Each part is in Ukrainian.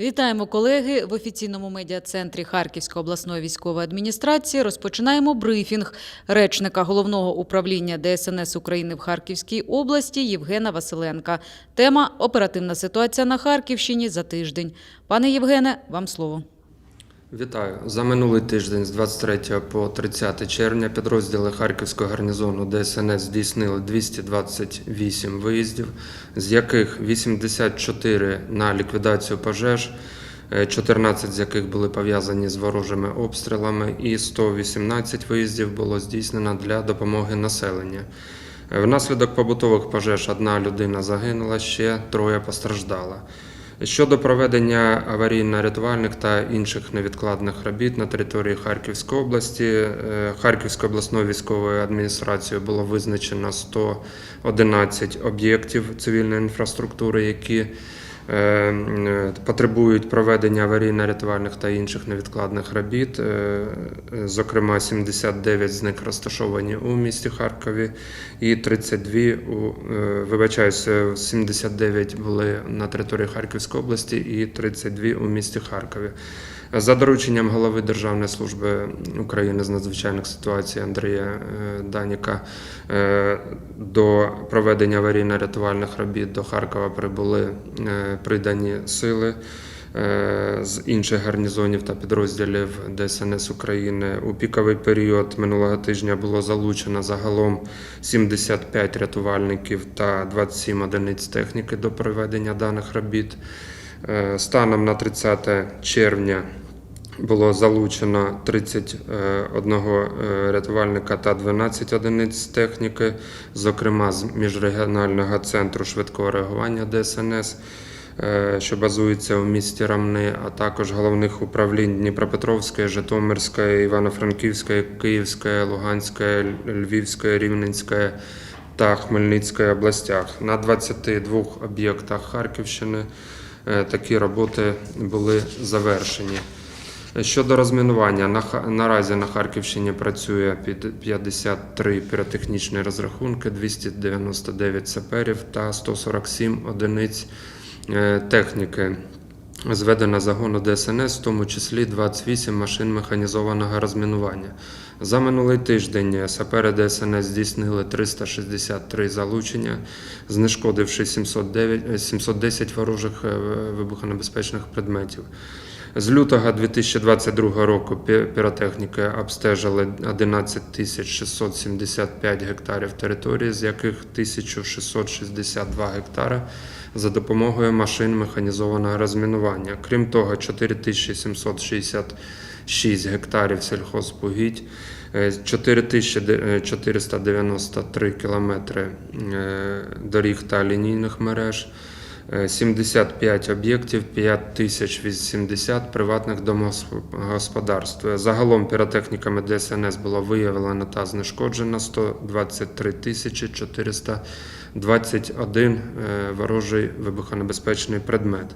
Вітаємо колеги в офіційному медіа-центрі Харківської обласної військової адміністрації. Розпочинаємо брифінг речника головного управління ДСНС України в Харківській області Євгена Василенка. Тема оперативна ситуація на Харківщині за тиждень. Пане Євгене, вам слово. Вітаю. За минулий тиждень з 23 по 30 червня підрозділи Харківського гарнізону ДСНС здійснили 228 виїздів, з яких 84 на ліквідацію пожеж, е, 14 з яких були пов'язані з ворожими обстрілами, і 118 виїздів було здійснено для допомоги населенню. Е, Внаслідок побутових пожеж одна людина загинула, ще троє постраждала. Щодо проведення аварійно-рятувальних та інших невідкладних робіт на території Харківської області, е, Харківською обласною військовою адміністрацією було визначено 111 об'єктів цивільної інфраструктури, які потребують проведення аварійно-рятувальних та інших невідкладних робіт. Е, е, Зокрема, 79 з них розташовані у місті Харкові, і 32 у е, вибачаюся, 79 були на території Харківської області і 32 у місті Харкові. За дорученням голови Державної служби України з надзвичайних ситуацій Андрія е, Даніка е, до проведення аварійно-рятувальних робіт до Харкова прибули е, придані сили. З інших гарнізонів та підрозділів ДСНС України у піковий період минулого тижня було залучено загалом 75 рятувальників та 27 одиниць техніки до проведення даних робіт. Е, Станом на 30 червня було залучено 31 е, рятувальника та 12 одиниць техніки, зокрема з міжрегіонального центру швидкого реагування ДСНС, е, що базується у місті Рамни, а також головних управлінь Дніпропетровської, Житомирської, Івано-Франківської, Київської, Луганської, Львівської, Рівненської та Хмельницької областях. На 22 об'єктах Харківщини е, такі роботи були завершені. Щодо розмінування, наразі на Харківщині працює під 53 піротехнічні розрахунки, 299 саперів та 147 одиниць е, техніки. Зведено загону ДСНС, в тому числі 28 машин механізованого розмінування. За минулий тиждень сапери ДСНС здійснили 363 залучення, знешкодивши 709, е, 710 ворожих е, вибухонебезпечних предметів. З лютого 2022 року пі- піротехніки обстежили 11 тисяч 675 гектарів території, з яких 1662 гектари за допомогою машин механізованого розмінування. Крім того, 4766 гектарів сільхозпугідь, 4493 е, кілометри е, доріг та лінійних мереж. Е, 75 об'єктів, 5080 приватних домогосподарств. Загалом піротехніками ДСНС було виявлено та знешкоджено 123 тисячі 400 21 е, ворожий вибухонебезпечний предмет.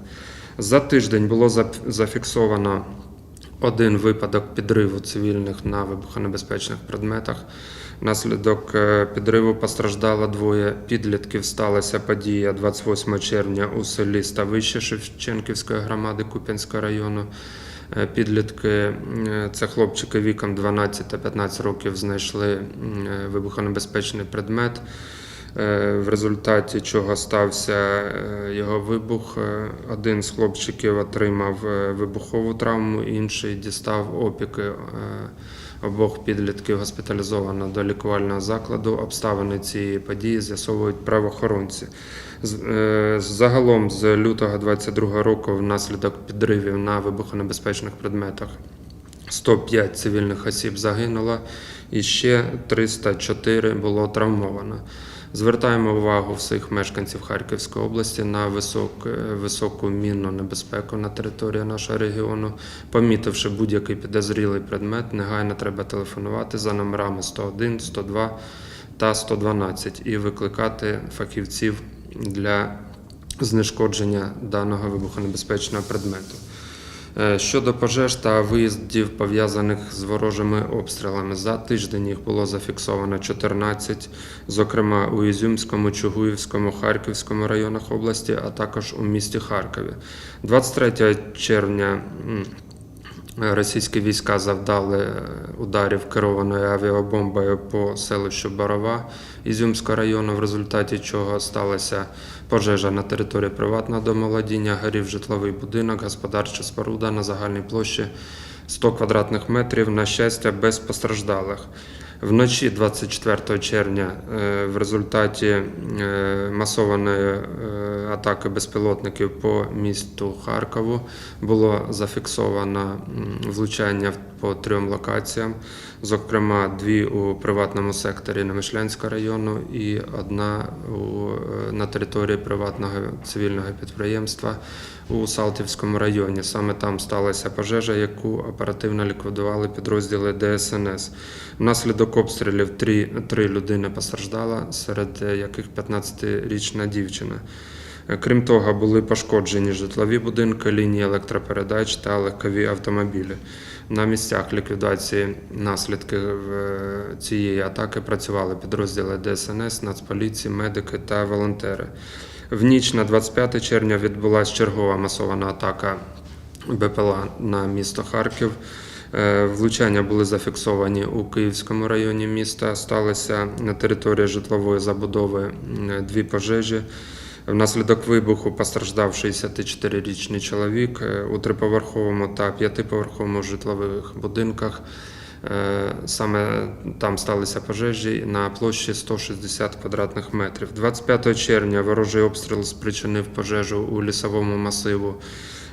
За тиждень було зафіксовано один випадок підриву цивільних на вибухонебезпечних предметах. Наслідок е, підриву постраждало двоє підлітків. Сталася подія 28 червня у селі Ставище Шевченківської громади Куп'янського району. Е, підлітки це хлопчики віком 12 та 15 років знайшли вибухонебезпечний предмет в результаті чого стався е, його вибух. Е, Один з хлопчиків отримав е, вибухову травму, інший дістав опіки. Е, Обох підлітків госпіталізовано до лікувального закладу. Обставини цієї події з'ясовують правоохоронці. Е, Загалом з лютого 2022 року внаслідок підривів на вибухонебезпечних предметах 105 цивільних осіб загинуло і ще 304 було травмовано. Звертаємо увагу всіх мешканців Харківської області на висок, е, високу мінну небезпеку на території нашого регіону. Помітивши будь-який підозрілий предмет, негайно треба телефонувати за номерами 101, 102 та 112 і викликати фахівців для знешкодження даного вибухонебезпечного предмету. Е, Щодо пожеж та виїздів пов'язаних з ворожими обстрілами, за тиждень їх було зафіксовано 14, зокрема у Ізюмському, Чугуївському, Харківському районах області, а також у місті Харкові. 23 червня російські війська завдали е, ударів керованою авіабомбою по селищу Барова Ізюмського району, в результаті чого сталася пожежа на території приватного домоволодіння, горів житловий будинок, господарча споруда на загальній площі 100 квадратних метрів, на щастя, без постраждалих. Вночі 24 червня е, в результаті е, масованої е, атаки безпілотників по місту Харкову було зафіксовано влучання в- по трьом локаціям, зокрема дві у приватному секторі Немишлянського району і одна у, е, на території приватного цивільного підприємства у Салтівському районі. Саме там сталася пожежа, яку оперативно ліквідували підрозділи ДСНС. Внаслідок обстрілів три, три людини постраждала, серед яких 15-річна дівчина. Е, Крім того, були пошкоджені житлові будинки, лінії електропередач та легкові автомобілі. На місцях ліквідації наслідків е, цієї атаки працювали підрозділи ДСНС, Нацполіції, медики та волонтери. В ніч на 25 червня відбулася чергова масована атака БПЛА на місто Харків. Е, Влучання були зафіксовані у Київському районі міста. Сталося на території житлової забудови дві пожежі. Внаслідок вибуху постраждав 64-річний чоловік е, у триповерховому та п'ятиповерховому житлових будинках. Е, Саме там сталися пожежі на площі 160 квадратних метрів. 25 червня ворожий обстріл спричинив пожежу у лісовому масиву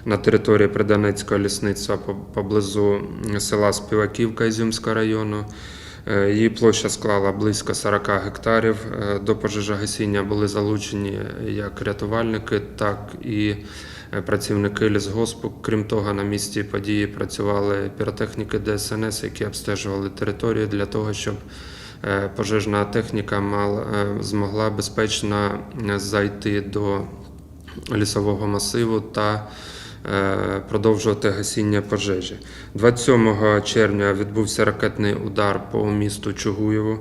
на території Придонецького лісництва поблизу села Співаківка Ізюмського району. Е, Її площа склала близько 40 гектарів. Е, До пожежогасіння були залучені як рятувальники, так і е, працівники лісгоспу. Крім того, на місці події працювали піротехніки ДСНС, які обстежували територію для того, щоб пожежна техніка мал- е, змогла безпечно зайти до лісового масиву та продовжувати гасіння пожежі. 27 червня відбувся ракетний удар по місту Чугуєву.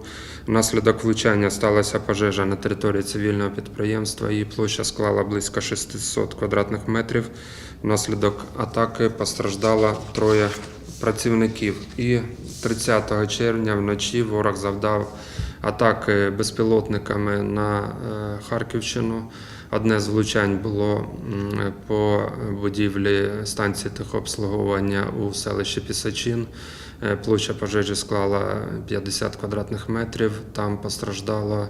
Внаслідок влучання сталася пожежа на території цивільного підприємства. Її площа склала близько 600 квадратних метрів. Внаслідок атаки постраждало троє працівників. І 30 червня вночі ворог завдав атаки безпілотниками на е, Харківщину. Одне з влучань було по будівлі станції техобслуговування у селищі Пісачин. Е, Площа пожежі склала 50 квадратних метрів. Там постраждало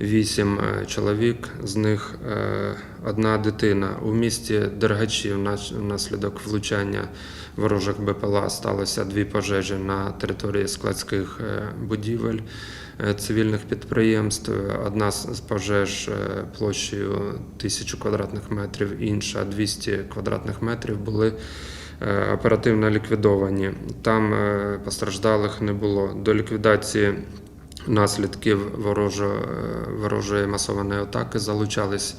8 е, чоловік, з них е, одна дитина. У місті Дергачі внаслідок влучання ворожих БПЛА сталося дві пожежі на території складських е, будівель цивільних підприємств. Одна з пожеж площею 1000 квадратних метрів, інша 200 квадратних метрів були оперативно ліквідовані. Там постраждалих не було. До ліквідації наслідків ворожо, ворожої масованої атаки залучались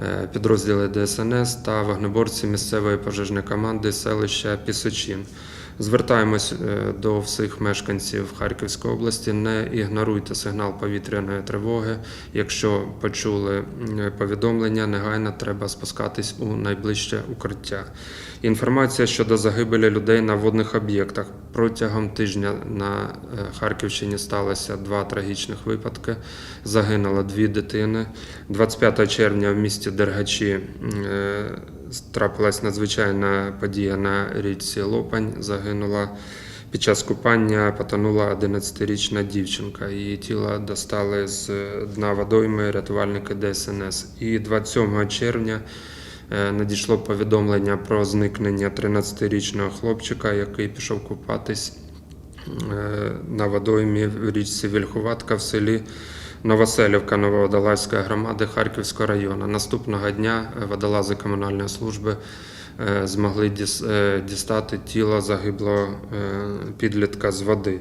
е, підрозділи ДСНС та вогнеборці місцевої пожежної команди селища Пісочин. Звертаємось е, до всіх мешканців Харківської області. Не ігноруйте сигнал повітряної тривоги. Якщо почули повідомлення, негайно треба спускатись у найближче укриття. Інформація щодо загибелі людей на водних об'єктах протягом тижня на е, Харківщині сталося два трагічних випадки. Загинуло дві дитини. 25 червня в місті Дергачі е, трапилась надзвичайна подія на річці Лопань. Загинула під час купання, потонула 11-річна дівчинка. Її тіло достали з дна водойми рятувальники ДСНС. І 27 червня е, надійшло повідомлення про зникнення 13-річного хлопчика, який пішов купатись е, на водоймі в річці Вільхуватка в селі Новоселівка Нововодолазької громади Харківського району. Наступного дня е, водолази комунальної служби е, змогли е, дістати тіло загиблого підлітка з води.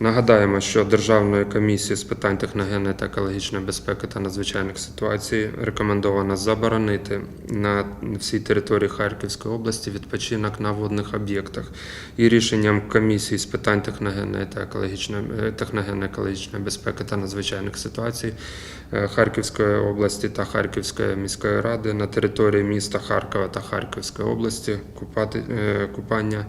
Нагадаємо, що Державною комісією з питань техногенної та екологічної безпеки та надзвичайних ситуацій рекомендовано заборонити на всій території Харківської області відпочинок на водних об'єктах. І рішенням комісії з питань техногенної та екологічної е, техногенної екологічної безпеки та надзвичайних ситуацій е, Харківської області та Харківської міської ради на території міста Харкова та Харківської області купати, е, купання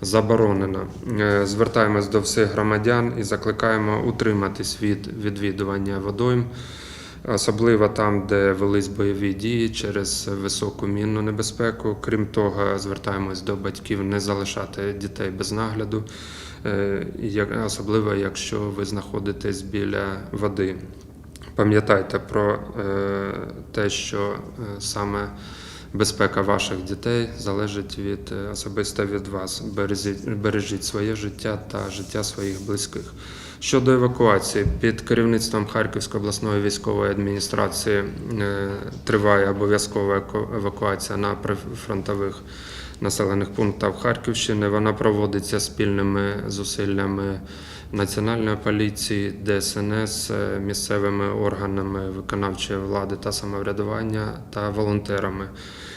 заборонено. Е, Звертаємось до всіх громадян і закликаємо утриматись від відвідування водойм, особливо там, де велись бойові дії через високу мінну небезпеку. Крім того, звертаємось до батьків не залишати дітей без нагляду, е, особливо якщо ви знаходитесь біля води. Пам'ятайте про е, те, що саме безпека ваших дітей залежить від е, особисто від вас. Бережіть, бережіть своє життя та життя своїх близьких. Щодо евакуації, під керівництвом Харківської обласної військової адміністрації е, триває обов'язкова евакуація на прифронтових населених пунктах Харківщини. Вона проводиться спільними зусиллями Національної поліції, ДСНС, е, місцевими органами виконавчої влади та самоврядування та волонтерами.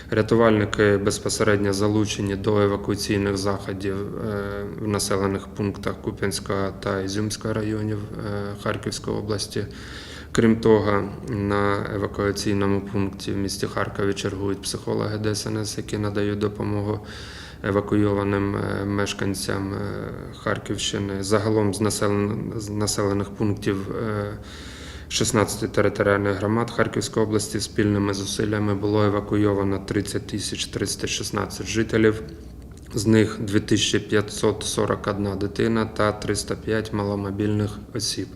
Рятувальники безпосередньо залучені до евакуаційних заходів е, в населених пунктах Куп'янського та Ізюмського районів е, Харківської області. Крім того, на евакуаційному пункті в місті Харкові чергують психологи ДСНС, які надають допомогу евакуйованим е, мешканцям е, Харківщини. Загалом з населених пунктів е, 16 територіальних громад Харківської області спільними зусиллями було евакуйовано 30 тисяч 316 жителів. З них 2541 дитина та 305 маломобільних осіб.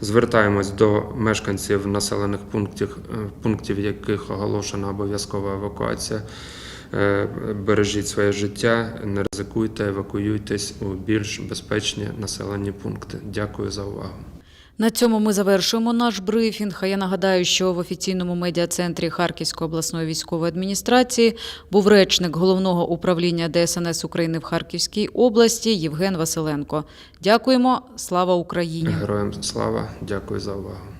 Звертаємось до мешканців населених пунктів, е, пунктів яких оголошена обов'язкова евакуація. Е, Бережіть своє життя, не ризикуйте, евакуюйтесь у більш безпечні населені пункти. Дякую за увагу. На цьому ми завершуємо наш брифінг. А я нагадаю, що в офіційному медіа-центрі Харківської обласної військової адміністрації був речник головного управління ДСНС України в Харківській області Євген Василенко. Дякуємо. Слава Україні! Героям слава, дякую за увагу.